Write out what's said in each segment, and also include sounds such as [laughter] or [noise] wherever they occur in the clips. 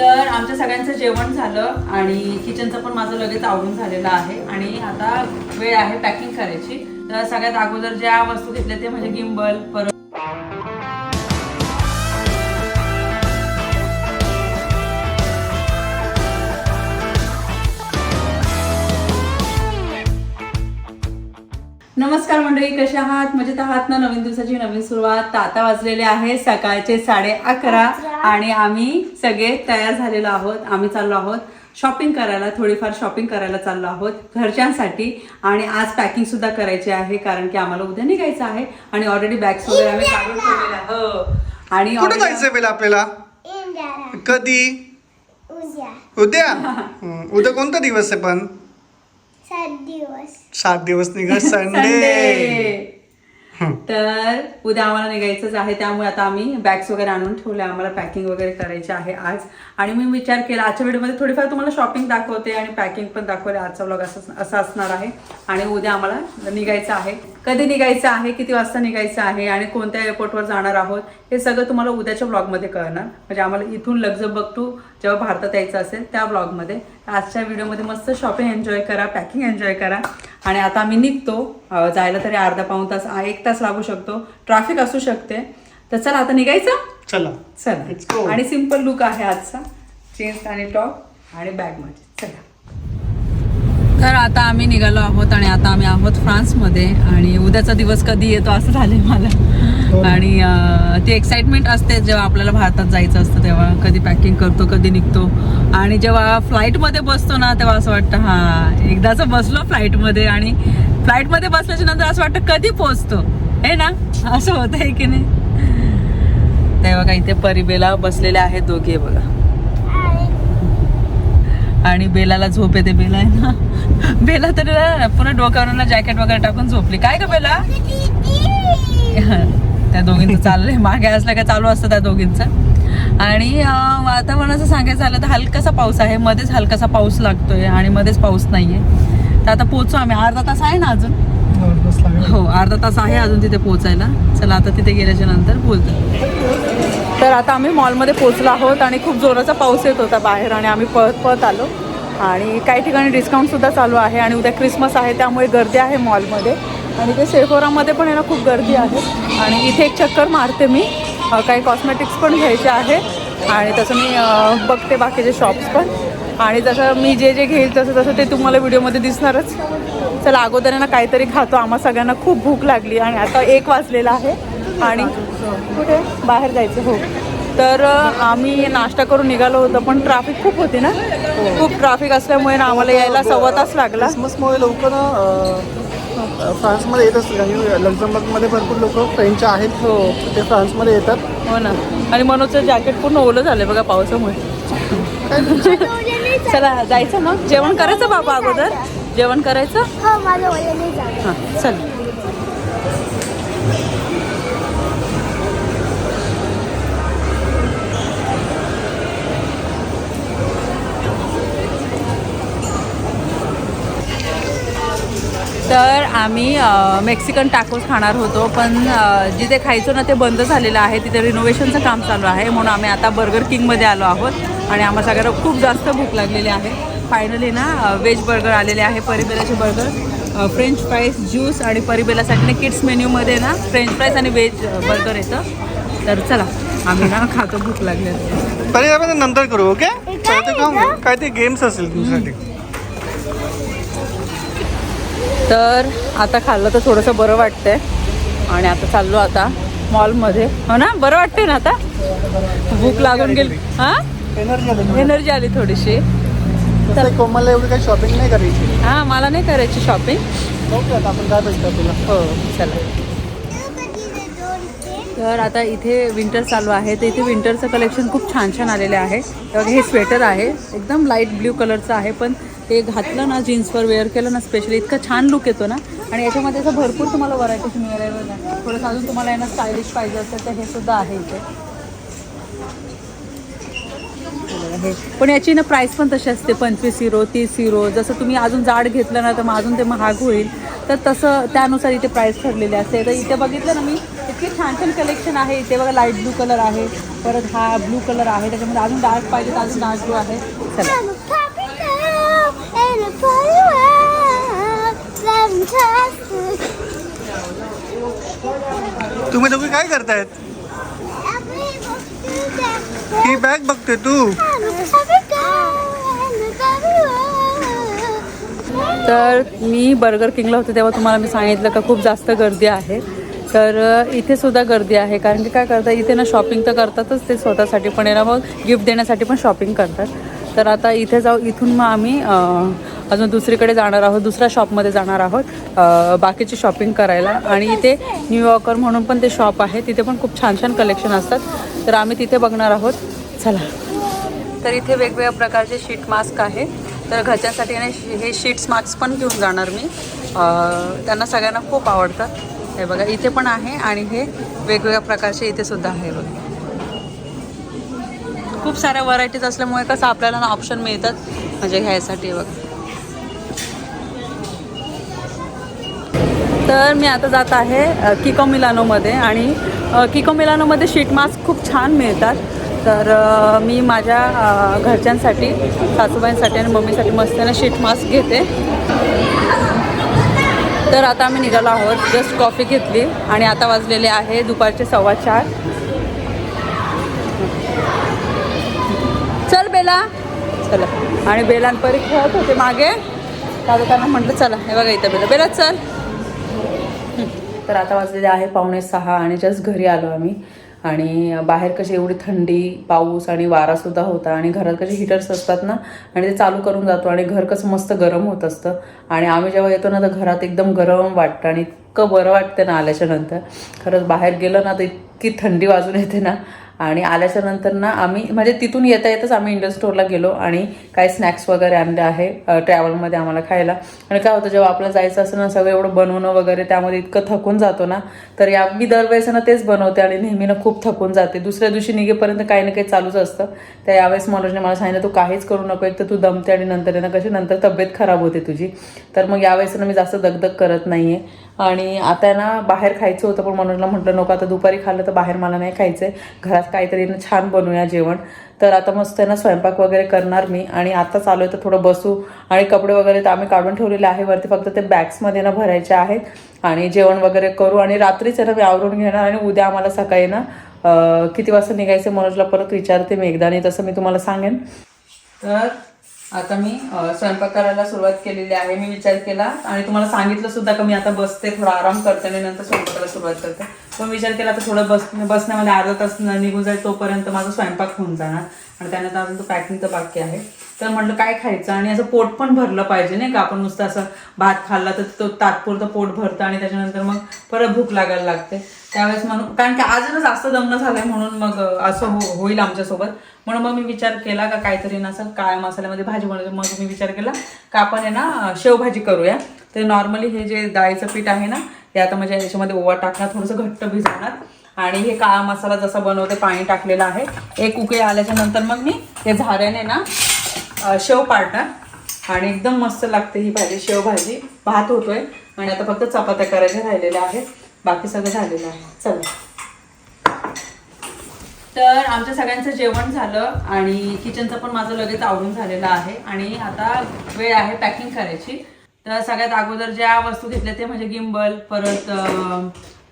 तर आमच्या सगळ्यांचं जेवण झालं आणि किचनचं पण माझं लगेच आवडून झालेलं आहे. आणि आता वेळ आहे पॅकिंग करायची. तर सगळ्यात अगोदर ज्या वस्तू घेतल्या ते म्हणजे गिंबल परत नमस्कार मंडळी कसे आहात? मजेत आहात ना? नवीन दिवसाची नवीन सुरुवात. तर आता वाजलेले आहे सकाळचे साडे अकरा. आणि आम्ही सगळे तयार झालेलो आहोत. आम्ही चाललो आहोत शॉपिंग करायला थोडीफार शॉपिंग करायला चाललो आहोत घरच्यांसाठी. आणि आज पॅकिंग सुद्धा करायची आहे कारण की आम्हाला उद्या निघायचं आहे. आणि ऑलरेडी बॅग्स वगैरे आम्ही काढून ठेवलेल्या हो. आणि कुठे पहिला आपल्याला? कधी? उद्या. उद्या? उद्या कोणता दिवस आहे पण? सात दिवस. सात दिवस निघा [laughs] संडे संडे तर उद्या आम्हाला निघायचंच आहे त्यामुळे आता आम्ही बॅग्स वगैरे आणून ठेवले आम्हाला पॅकिंग वगैरे करायची आहे आज. आणि मी विचार केला आजच्या व्हिडिओमध्ये थोडीफार तुम्हाला शॉपिंग दाखवते आणि पॅकिंग पण दाखवते आजचा व्लॉग असं असं असणार आहे. आणि उद्या आम्हाला निघायचं आहे. कधी निघायचं आहे किती वाजता निघायचं आहे आणि कोणत्या एअरपोर्टवर जाणार आहोत हे सगळं तुम्हाला उद्याच्या ब्लॉगमध्ये कळणार. म्हणजे आम्हाला इथून लग्झबग टू जेव्हा भारतात यायचं असेल त्या ब्लॉगमध्ये आजच्या व्हिडिओमध्ये मस्त शॉपिंग एन्जॉय करा पॅकिंग एन्जॉय करा. आणि आता आम्ही निघतो जायला तरी अर्धा पाऊण तास आ- एक तास लागू शकतो. ट्रॅफिक असू शकते. तर चला आता निघायचं? चला. चला. आणि सिंपल लुक आहे आजचा. जीन्स आणि टॉप आणि बॅगमध्ये. चला. तर आता आम्ही निघालो आहोत आणि आता आम्ही आहोत फ्रान्समध्ये आणि उद्याचा दिवस कधी येतो असं झालंय मला. आणि अं, ती एक्साइटमेंट असते जेव्हा आपल्याला भारतात जायचं असतं तेव्हा कधी पॅकिंग करतो कधी निघतो. आणि जेव्हा फ्लाईटमध्ये बसतो ना तेव्हा असं वाटतं हा एकदाच बसलो फ्लाईटमध्ये आणि फ्लाईटमध्ये बसल्याच्या नंतर असं वाटतं कधी पोहोचतो. हे ना? असं होतं आहे की नाही? तेव्हा काही इथे परिबेला बसलेले आहेत दोघे बघा. आणि बेलाला झोप येते. बेला आहे ना? [laughs] बेला तर पुन्हा डोक्यावर जॅकेट वगैरे टाकून झोपली. काय ग बेला? [laughs] त्या दोघींचं चाललंय मागे असलं का चालू असतं त्या दोघींचं. आणि वातावरणाचं सांगायचं झालं तर हलकासा पाऊस आहे. मध्येच हलकासा पाऊस लागतोय आणि मध्येच पाऊस नाहीये. तर आता पोचू आम्ही. अर्धा तास आहे ना अजून? हो अर्धा तास आहे अजून तिथे पोचायला. चला आता तिथे गेल्याच्यानंतर बोलतो. तर आता आम्ही मॉलमध्ये पोचलो आहोत आणि खूप जोराचा पाऊस येत होता बाहेर आणि आम्ही पळत पळत आलो. आणि काही ठिकाणी डिस्काउंटसुद्धा चालू आहे आणि उद्या क्रिसमस आहे त्यामुळे गर्दी आहे मॉलमध्ये. आणि ते सेफोरामध्ये पण यांना खूप गर्दी आहे. आणि इथे एक चक्कर मारते मी. काही कॉस्मेटिक्स पण घ्यायचे आहे. आणि तसं मी बघते बाकीचे शॉप्स पण. आणि जसं मी जे जे घेईल तसं तसं ते तुम्हाला व्हिडिओमध्ये दिसणारच. चला अगोदर यांना ना काहीतरी खातो. आम्हा सगळ्यांना खूप भूक लागली आणि आता एक वाजलेला आहे. आणि कुठे? बाहेर जायचं हो. तर आम्ही नाश्ता करून निघालो होतो पण ट्रॅफिक खूप होती ना? खूप ट्रॅफिक असल्यामुळे ना आम्हाला यायला सव्वा तास लागला. क्रिसमसमुळे लोक ना अं, फ्रान्समध्ये येत असतील. आणि लक्झमबर्गमध्ये भरपूर लोक फ्रेंच आहेत. हो. ते फ्रान्समध्ये येतात. हो ना. आणि मनोजचं जॅकेट पूर्ण ओलं झालं बघा पावसामुळे. [laughs] चला जायचं मग? जेवण करायचं बाबा अगोदर? जेवण करायचं? हो हां चल. तर आम्ही मेक्सिकन टाकोस खाणार होतो पण जिथे खायचो ना ते बंद झालेलं आहे तिथे रिनोव्हेशनचं काम चालू आहे म्हणून आम्ही आता बर्गर किंगमध्ये आलो आहोत आणि आम्हा सगळ्यांना खूप जास्त भूक लागलेली आहे. फायनली ना व्हेज बर्गर आलेले आहे परिबेलाचे बर्गर फ्रेंच फ्राईज ज्यूस आणि परिबेलासाठी ना किड्स मेन्यूमध्ये ना फ्रेंच फ्राईज आणि व्हेज बर्गर येतं. तर चला आम्ही ना खातो भूक लागली नंतर करू ओके काय काय ते काम आहे काय ते गेम्स असेल तुमच्यासाठी. तर आता खाल्लं तर थोडंसं बरं वाटतंय. आणि आता चाललो आता मॉलमध्ये. हो ना? बरं वाटतंय ना आता? भूक लागून गेली. हां? एनर्जी एनर्जी आली थोडीशी. तर कोमलला एवढी काही शॉपिंग नाही करायची. हां मला नाही करायची शॉपिंग ओके आता आपण काय भेटतो तुला हो चला. तर आता इथे विंटर चालू आहे. तर इथे विंटरचं कलेक्शन खूप छान छान आलेलं आहे. तर हे स्वेटर आहे. एकदम लाइट ब्ल्यू कलरचं आहे. पण ते घातलं ना जीन्सवर वेअर केलं ना स्पेशली इतकं छान लुक येतो ना. आणि याच्यामध्ये असं भरपूर तुम्हाला व्हरायटीज मिळेल आहे थोडंसं अजून तुम्हाला यांना स्टायलिश पाहिजे असेल तर हे सुद्धा आहे इथे. हे पण याची ना प्राईस पण तशी असते. पंचवीस युरो तीस युरो जसं तुम्ही अजून जाड घेतलं ना तर मग अजून ते महाग होईल. तर तसं त्यानुसार इथे प्राईस ठरलेली असते. तर इथे बघितलं ना मी इतके छान छान कलेक्शन आहे इथे बघा लाइट ब्लू कलर आहे परत हा ब्लू कलर आहे त्याच्यामध्ये अजून डार्क पाहिजे तर अजून डार्क ब्लू आहे चला. तुम्ही दोघे काय करतायत. ही बॅग बघते तू. तर मी बर्गर किंगला होते तेव्हा तुम्हाला मी सांगितलं का खूप जास्त गर्दी आहे तर इथे सुद्धा गर्दी आहे. कारण की काय करतात इथे ना शॉपिंग तर करतातच ते स्वतःसाठी पण आहे मग गिफ्ट देण्यासाठी पण शॉपिंग करतात. तर आता इथे जाऊ इथून मग आम्ही अजून दुसरीकडे जाणार आहोत दुसऱ्या शॉपमध्ये जाणार आहोत. बाकीची शॉपिंग करायला. आणि इथे न्यूयॉर्कर म्हणून पण ते शॉप आहे. तिथे पण खूप छान छान कलेक्शन असतात. तर आम्ही तिथे बघणार आहोत. चला. तर इथे वेगवेगळ्या प्रकारचे शीट मास्क आहे. तर घरच्यांसाठी हे शीट्स मास्क पण घेऊन जाणार मी. त्यांना सगळ्यांना खूप आवडतात. हे बघा इथे पण आहे आणि हे वेगवेगळ्या प्रकारचे इथे सुद्धा आहे बघा. खूप साऱ्या व्हरायटीज असल्यामुळे कसं आपल्याला ना ऑप्शन मिळतात म्हणजे घ्यायसाठी बघा. तर मी आता जात आहे किको मिलानोमध्ये आणि किको मिलानोमध्ये शीट मास्क खूप छान मिळतात. तर मी माझ्या घरच्यांसाठी सासूबाईंसाठी आणि मम्मीसाठी मस्तीने शीट मास्क घेते. तर आता आम्ही निघालो आहोत. जस्ट कॉफी घेतली आणि आता वाजलेले आहे दुपारचे सव्वा चार. चल बेला. चला. आणि बेलांपरी खेळत होते मागे. तर त्यांना म्हटलं चला हे बघा इथं बेला. बेला चल. तर आता वाजलेले आहे पावणे सहा आणि जस्ट घरी आलो आम्ही. आणि बाहेर कशी एवढी थंडी पाऊस आणि वारासुद्धा होता आणि घरात कसे हिटर्स असतात ना आणि ते चालू करून जातो आणि घर कसं मस्त गरम होत असतं. आणि आम्ही जेव्हा येतो ना तर घरात एकदम गरम वाटतं आणि इतकं बरं वाटतं ना आल्याच्यानंतर. खरंच बाहेर गेलं ना तर इतकी थंडी वाजून येते ना. आणि आल्याच्यानंतर ना आम्ही म्हणजे तिथून येता येतच आम्ही इंडियन स्टोअरला गेलो आणि काही स्नॅक्स वगैरे आणले आहे ट्रॅव्हलमध्ये आम्हाला खायला. आणि काय होतं जेव्हा आपलं जायचं असं ना सगळं एवढं बनवणं वगैरे त्यामध्ये इतकं थकून जातो ना तर या मी दरवेळेस ना तेच बनवते आणि नेहमी ना खूप थकून जाते. दुसऱ्या दिवशी निघेपर्यंत काही ना काही चालूच असतं. त्या यावेळेस मनोजने मला सांगितलं तू काहीच करू नको एक तर तू दमते आणि नंतर ना कशी नंतर तब्येत खराब होते तुझी. तर मग यावेळेस ना मी जास्त दगदग करत नाही आहे आणि आता आहे ना बाहेर खायचं होतं पण मनोजला म्हटलं नको आता दुपारी खाल्लं तर बाहेर मला नाही खायचं आहे घरात काहीतरी छान बनवूया जेवण. तर आता मस्त आहे ना स्वयंपाक वगैरे करणार मी. आणि आता चालू आहे तर थोडं बसू. आणि कपडे वगैरे तर आम्ही काढून ठेवलेले आहे. वरती फक्त ते बॅग्समध्ये ना भरायचे आहेत. आणि जेवण वगैरे करू. आणि रात्रीच आहे ना मी आवरून घेणार. आणि उद्या आम्हाला सकाळी ना किती वाजता निघायचं मनोजला परत विचारते मी एकदा. आणि तसं मी तुम्हाला सांगेन. तर आता मी स्वयंपाक करायला सुरुवात केलेली आहे. मी विचार केला. आणि तुम्हाला सांगितलं सुद्धा का मी आता बसते थोडा आराम करते आणि नंतर स्वयंपाकाला सुरुवात करते. पण विचार केला तर थोडं बस बसण्यामध्ये अर्धा तास निघून जाईल तोपर्यंत माझा स्वयंपाक होऊन जाणार. आणि त्यानंतर अजून तो पॅकिंगचं बाकी आहे. तर म्हटलं काय खायचं? आणि असं पोट पण भरलं पाहिजे नाही का? आपण नुसतं असं भात खाल्ला तर तो तात्पुरतं पोट भरतं आणि त्याच्यानंतर मग परत भूक लागायला लागते. त्यावेळेस म्हणून कारण की अजूनच जास्त दमणं झालंय म्हणून मग असं हो होईल आमच्यासोबत. म्हणून मग मी विचार केला का काहीतरी ना असं काळ्या मसाल्यामध्ये भाजी बनवते. मग मी विचार केला का आपण आहे ना शेवभाजी करूया. तर नॉर्मली हे जे डाळीचं पीठ आहे ना ते आता म्हणजे याच्यामध्ये ओवा टाकणार थोडंसं घट्ट भिजवणार. आणि हे काळा मसाला जसा बनवते पाणी टाकलेलं आहे. एक उकळी आल्याच्यानंतर मग मी हे झाऱ्याने ना शेव पाडणार. आणि एकदम मस्त लागते ही भाजी शेवभाजी भात होतोय. आणि आता फक्त चपात्या करायच्या राहिलेल्या आहेत. बाकी सगळं झालेलं आहे. चला. तर आमच्या सगळ्यांचं जेवण झालं आणि किचनचं पण माझं लगेच आवडून झालेलं आहे. आणि आता वेळ आहे पॅकिंग करायची. तर सगळ्यात अगोदर ज्या वस्तू घेतल्या ते म्हणजे गिम्बल परत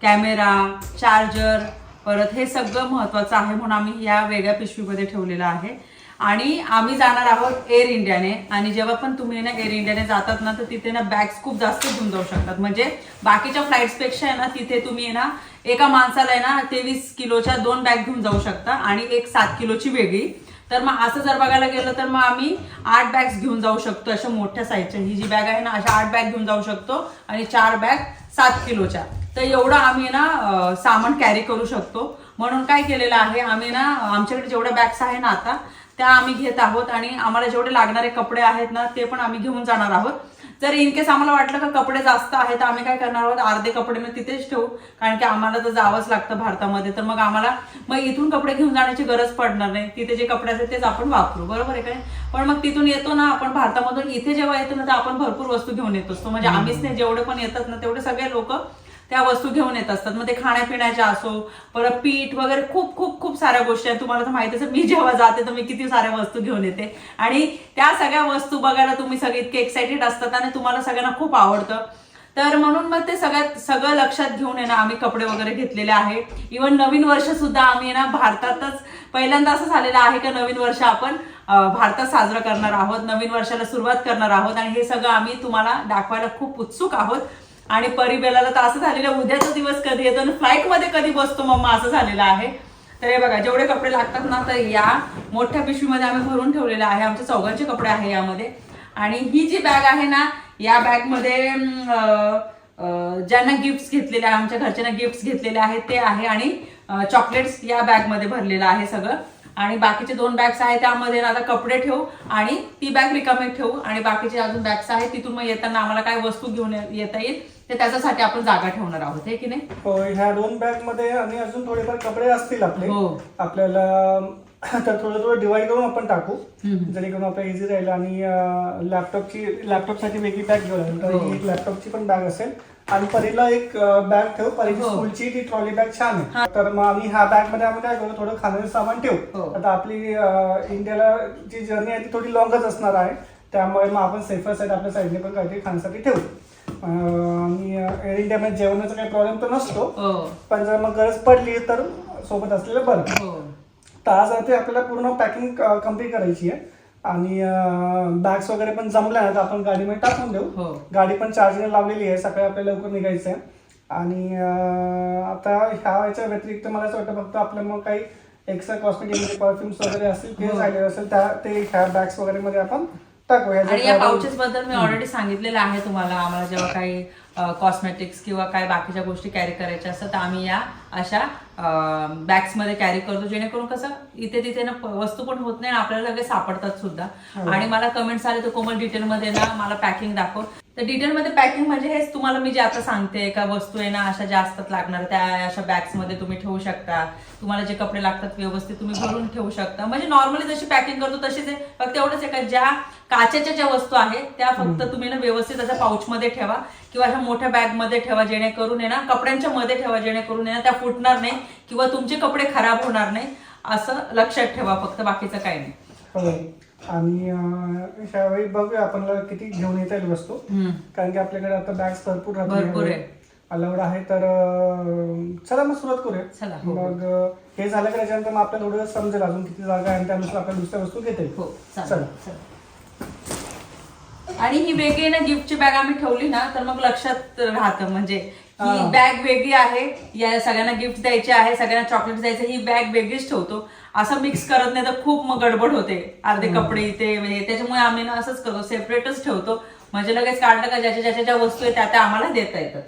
कॅमेरा चार्जर परत हे सगळं महत्त्वाचं आहे म्हणून आम्ही या वेगळ्या पिशवीमध्ये ठेवलेलं आहे. आणि आम्ही जाणार आहोत एअर इंडियाने आणि जेव्हा पण तुम्ही ना एअर इंडियाने जातात ना तर तिथे ना बॅग्स खूप जास्त घेऊन जाऊ शकतात. म्हणजे बाकीच्या फ्लाईट्सपेक्षा आहे ना तिथे तुम्ही आहे ना एका माणसाला आहे ना तेवीस किलोच्या दोन बॅग घेऊन जाऊ शकता. आणि एक सात किलोची वेगळी. तर मग असं जर बघायला गेलं तर मग आम्ही आठ बॅग्स घेऊन जाऊ शकतो अशा मोठ्या साईजच्या ही जी बॅग आहे ना अशा आठ बॅग घेऊन जाऊ शकतो आणि चार बॅग सात किलोच्या. तर एवढं आम्ही ना सामान कॅरी करू शकतो. म्हणून काय केलेलं आहे आम्ही ना आमच्याकडे जेवढ्या बॅग्स आहे ना आता त्या आम्ही घेत आहोत आणि आम्हाला जेवढे लागणारे कपडे आहेत ना ते पण आम्ही घेऊन जाणार आहोत. जर इन केस आम्हाला वाटलं का कपडे जास्त आहे तर आम्ही काय करणार आहोत? अर्धे कपडे मी तिथेच ठेवू. कारण की आम्हाला तर जावंच लागतं भारतामध्ये. तर मग आम्हाला मग इथून कपडे घेऊन जाण्याची गरज पडणार नाही. तिथे जे कपडे असतात तेच आपण वापरू. बरोबर आहे काय पण मग तिथून येतो ना आपण भारतामधून इथे जेव्हा येतो ना तर आपण भरपूर वस्तू घेऊन येत. असतो म्हणजे आम्हीच नाही जेवढे पण येतात ना तेवढे सगळे लोक त्या वस्तू घेऊन येत असतात. मग ते खाण्यापिण्याच्या असो परत पीठ वगैरे खूप खूप खूप साऱ्या गोष्टी आहेत. तुम्हाला तर माहिती असेल मी जेव्हा जाते तर मी किती साऱ्या वस्तू घेऊन येते. आणि त्या सगळ्या वस्तू बघायला तुम्ही सगळे इतके एक्सायटेड असतात आणि तुम्हाला सगळ्यांना खूप आवडतं. तर म्हणून मग ते सगळ्यात सगळं लक्षात घेऊन आहे ना आम्ही कपडे वगैरे घेतलेले आहे. इवन नवीन वर्ष सुद्धा आम्ही ना भारतातच पहिल्यांदा असं झालेलं आहे का नवीन वर्ष आपण भारतात साजरं करणार आहोत नवीन वर्षाला सुरुवात करणार आहोत. आणि हे सगळं आम्ही तुम्हाला दाखवायला खूप उत्सुक आहोत. आणि परिबेलाला तर असं झालेलं उद्याचा दिवस कधी येतो आणि फ्लाईटमध्ये कधी बसतो मम्मा असं झालेलं आहे. तर हे बघा जेवढे कपडे लागतात ना तर या मोठ्या पिशवीमध्ये आम्ही भरून ठेवलेलं आहे. आमचे चौघांचे कपडे आहे यामध्ये. आणि ही जी बॅग आहे ना या बॅगमध्ये ज्यांना गिफ्ट्स घेतलेले आहे आमच्या घरच्यांना गिफ्ट्स घेतलेले आहेत ते आहे आणि चॉकलेट्स या बॅगमध्ये भरलेलं आहे सगळं. आणि बाकीचे दोन बॅग्स आहेत त्यामध्ये. आता कपडे ठेवू आणि ती बॅग रिकामी ठेवू. आणि बाकीचे अजून बॅग्स आहेत तिथून मग येताना आम्हाला काय वस्तू घेऊन येता येईल. ते त्याच्यासाठी आपण जागा ठेवणार आहोत हे की नाही? हो, ह्या दोन बॅगमध्ये आणि अजून थोडेफार कपडे असतील आपले. हो. आपल्याला तर थोडं थोडं डिवाइड करून आपण टाकू. हम्म. जेणेकरून आपल्याला इझी राहील आणि लॅपटॉपची लॅपटॉपसाठी वेगळी बॅग घेऊन लागेल तर हो. एक लॅपटॉपची पण बॅग असेल. आणि परीला एक बॅग ठेवू. परीची हो. स्कूलची ती ट्रॉली बॅग छान आहे. तर मग आम्ही ह्या बॅगमध्ये आम्ही काय करू? थोडं खाण्याचं सामान हो. ठेवू आता आपली अं, इंडियाला जी जर्नी आहे ती थोडी लॉंगच असणार आहे. त्यामुळे मग आपण सेफर साईड आपल्या साईडने पण काहीतरी खाण्यासाठी ठेवू. आणि एअर इंडियामध्ये जेवणाचा काही प्रॉब्लेम तर नसतो. हो. पण जर मग गरज पडली तर सोबत असलेलं बरं. हो. तर आज ते आपल्याला पूर्ण पॅकिंग कंप्लीट करायची आहे. आणि बॅग्स वगैरे पण जमल्या ना तर आपण गाडीमध्ये टाकून देऊ. हो. गाडी पण चार्जिंग लावलेली आहे. सकाळी आपल्याला लवकर निघायचं आहे. आणि आता ह्या याच्या व्यतिरिक्त मला असं वाटतं फक्त आपल्या मग काही एक्स्ट्रा कॉस्मेटिक परफ्युम्स वगैरे असतील ते असेल त्या ते ह्या बॅग्स वगैरे मध्ये आपण टाकू ह्या आणि या पाउचेस बद्दल मी ऑलरेडी सांगितलेलं आहे तुम्हाला. आम्हाला जेव्हा काही कॉस्मेटिक्स किंवा काही बाकीच्या गोष्टी कॅरी करायच्या असतात तर आम्ही या अशा बॅग्समध्ये कॅरी करतो जेणेकरून कसं इथे तिथे ना वस्तू पण होत नाही आपल्याला सगळे सापडतात सुद्धा. आणि मला कमेंट्स आले तर कोमल डिटेल मध्ये ना मला पॅकिंग दाखव. तर डिटेल मध्ये पॅकिंग म्हणजे हेच तुम्हाला मी जे आता सांगते का वस्तू आहे ना अशा जास्त लागणार त्या अशा बॅग्समध्ये तुम्ही ठेवू शकता. तुम्हाला जे कपडे लागतात व्यवस्थित तुम्ही भरून ठेवू शकता. म्हणजे नॉर्मली जशी पॅकिंग करतो तशीच आहे. फक्त एवढंच आहे का ज्या काचेच्या ज्या वस्तू आहेत त्या फक्त तुम्ही ना व्यवस्थित अशा पाऊच मध्ये ठेवा. किंवा अशा मोठ्या बॅगमध्ये ठेवा जेणेकरून आहे ना कपड्यांच्या मध्ये ठेवा जेणेकरून आहे ना त्या फुटणार नाही किंवा तुमचे कपडे खराब होणार नाही असं लक्षात ठेवा फक्त बाकीचं काही नाही हो. आणि ह्यावेळी बघूया आपण किती घेऊन येता येईल वस्तू. कारण की आपल्याकडे आता बॅग्स भरपूर भरपूर आहे. अलाउड आहे तर चला मग सुरुवात करूया चला, हो. मग अं, हे झालं का त्याच्यानंतर मग आपल्याला थोडं समजेल अजून किती जागा आहे आणि त्यानुसार आपल्याला दुसऱ्या वस्तू घेता हो चला. आणि ही वेगळी ना गिफ्टची बॅग आम्ही ठेवली ना तर मग लक्षात राहतं. म्हणजे ही. बॅग वेगळी आहे या सगळ्यांना गिफ्ट द्यायचे आहे सगळ्यांना चॉकलेट द्यायचे ही बॅग वेगळीच ठेवतो. असं मिक्स करत नाही तर खूप मग गडबड होते. अर्धे कपडे इथे म्हणजे त्याच्यामुळे आम्ही ना असंच करतो सेपरेटच ठेवतो. म्हणजे लगेच काढलं का ज्याच्या ज्याच्या ज्या वस्तू आहेत त्या त्या आम्हाला देता येतात.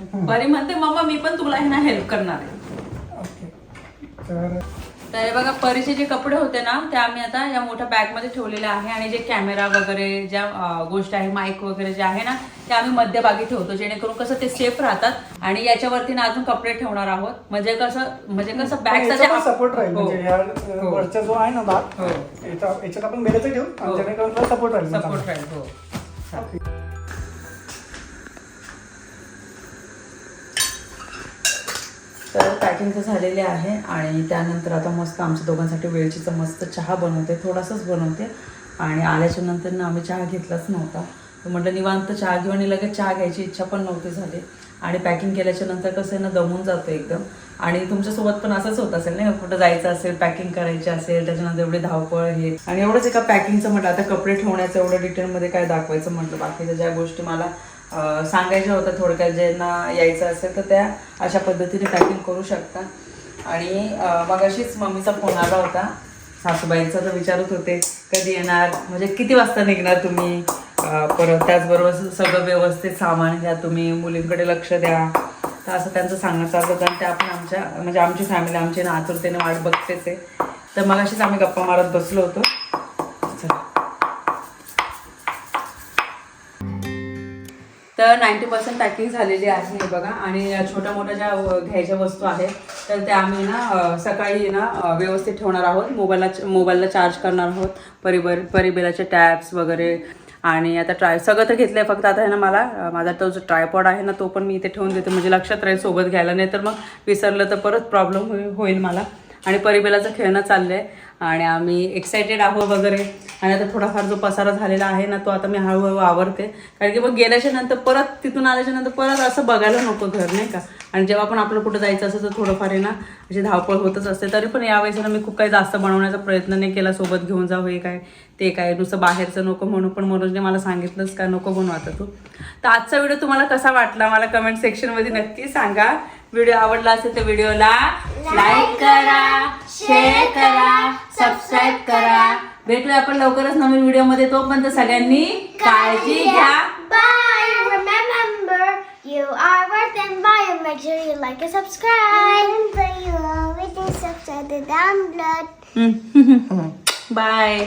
ते बरी म्हणते मम्मा मी पण तुला हे ना हेल्प करणार आहे. ओके. तर तर हे बघा परीचे जे कपडे होते ना ते आम्ही आता या मोठ्या बॅगमध्ये ठेवलेले आहे. आणि जे कॅमेरा वगैरे ज्या गोष्ट आहे माईक वगैरे जे आहे ना ते आम्ही मध्यभागी ठेवतो जेणेकरून कसं ते सेफ राहतात. आणि याच्यावरती ना अजून कपडे ठेवणार आहोत. म्हणजे कसं म्हणजे कसं बॅगचा सपोर्ट राहील. हो. म्हणजे हो. वरचा जो आहे ना भाग हो. याचा- याच्यात आपण ठेवू. सपोर्ट राहील. सपोर्ट राहील हो. पॅकिंग तर झालेली आहे आणि त्यानंतर आता मस्त आमच्या दोघांसाठी वेळचीचा मस्त चहा बनवते थोडासाच बनवते. आणि आल्याच्यानंतर ना आम्ही चहा घेतलाच नव्हता. तर म्हटलं निवांत चहा घेऊ आणि लगेच चहा घ्यायची इच्छा पण नव्हती झाली. आणि पॅकिंग केल्याच्यानंतर कसं आहे ना दमून जातं एकदम. आणि तुमच्यासोबत पण असंच होत असेल नाही कुठं जायचं असेल पॅकिंग करायची असेल त्याच्यानंतर एवढे धावपळ हे. आणि एवढंच एका पॅकिंगचं म्हटलं आता कपडे ठेवण्याचं एवढं डिटेलमध्ये काय दाखवायचं म्हटलं बाकीच्या ज्या गोष्टी मला सांगायचं होतं थोडक्यात ज्यांना यायचं असेल तर त्या अशा पद्धतीने पॅकिंग करू शकता. आणि मग अशीच मम्मीचा फोन आला होता. सासूबाईंचा तर विचारत होते कधी येणार? म्हणजे किती वाजता निघणार तुम्ही? परत त्याचबरोबर सगळं व्यवस्थित सामान घ्या तुम्ही मुलींकडे लक्ष द्या. तर असं त्यांचं सांगणं चालतं कारण ते त्या आमच्या म्हणजे आमची फॅमिली आमची ना आतुरतेने वाट बघतेच आहे. तर मग अशीच आम्ही गप्पा मारत बसलो होतो. तर नाईंटी पर्सेंट पॅकिंग झालेली आहे हे बघा. आणि छोट्या मोठ्या ज्या घ्यायच्या वस्तू आहेत तर त्या आम्ही ना सकाळी ना व्यवस्थित ठेवणार आहोत. मोबाईलला मोबाईलला चार्ज करणार आहोत. परिबर परिबिलाचे टॅब्स वगैरे. आणि आता ट्राय सगळं तर आहे फक्त आता आहे ना मला माझा तो जो ट्रायपॉड आहे ना तो पण मी इथे ठेवून देते. म्हणजे लक्षात राहील सोबत घ्यायला. नाही तर मग विसरलं तर परत प्रॉब्लेम होईल मला. आणि परिबेलाचं खेळणं चाललं आहे आणि आम्ही एक्सायटेड आहोत वगैरे. आणि आता थोडाफार जो पसारा झालेला आहे ना तो आता मी हळूहळू आवरते. कारण की मग गेल्याच्यानंतर परत तिथून आल्याच्यानंतर परत असं बघायला नको घर नाही का? आणि जेव्हा पण आपलं कुठं जायचं असेल तर थोडंफार आहे ना अशी धावपळ होतच असते. तरी पण यावेळेस ना मी खूप काही जास्त बनवण्याचा प्रयत्न नाही केला. सोबत घेऊन जाऊ हे काय ते काय नुसतं बाहेरचं नको म्हणून पण मनोजने मला सांगितलंच का नको बनवू आता तू. तर आजचा व्हिडिओ तुम्हाला कसा वाटला मला कमेंट सेक्शनमध्ये नक्की सांगा. व्हिडिओ आवडला असेल तर व्हिडिओला लाईक करा शेअर करा सबस्क्राईब करा भेटूया आपण लवकरच नवीन व्हिडिओमध्ये तोपर्यंत सगळ्यांनी काळजी घ्या Bye. Remember, you are worth and buy and make sure you like and subscribe. Remember, you always subscribe down blood. Bye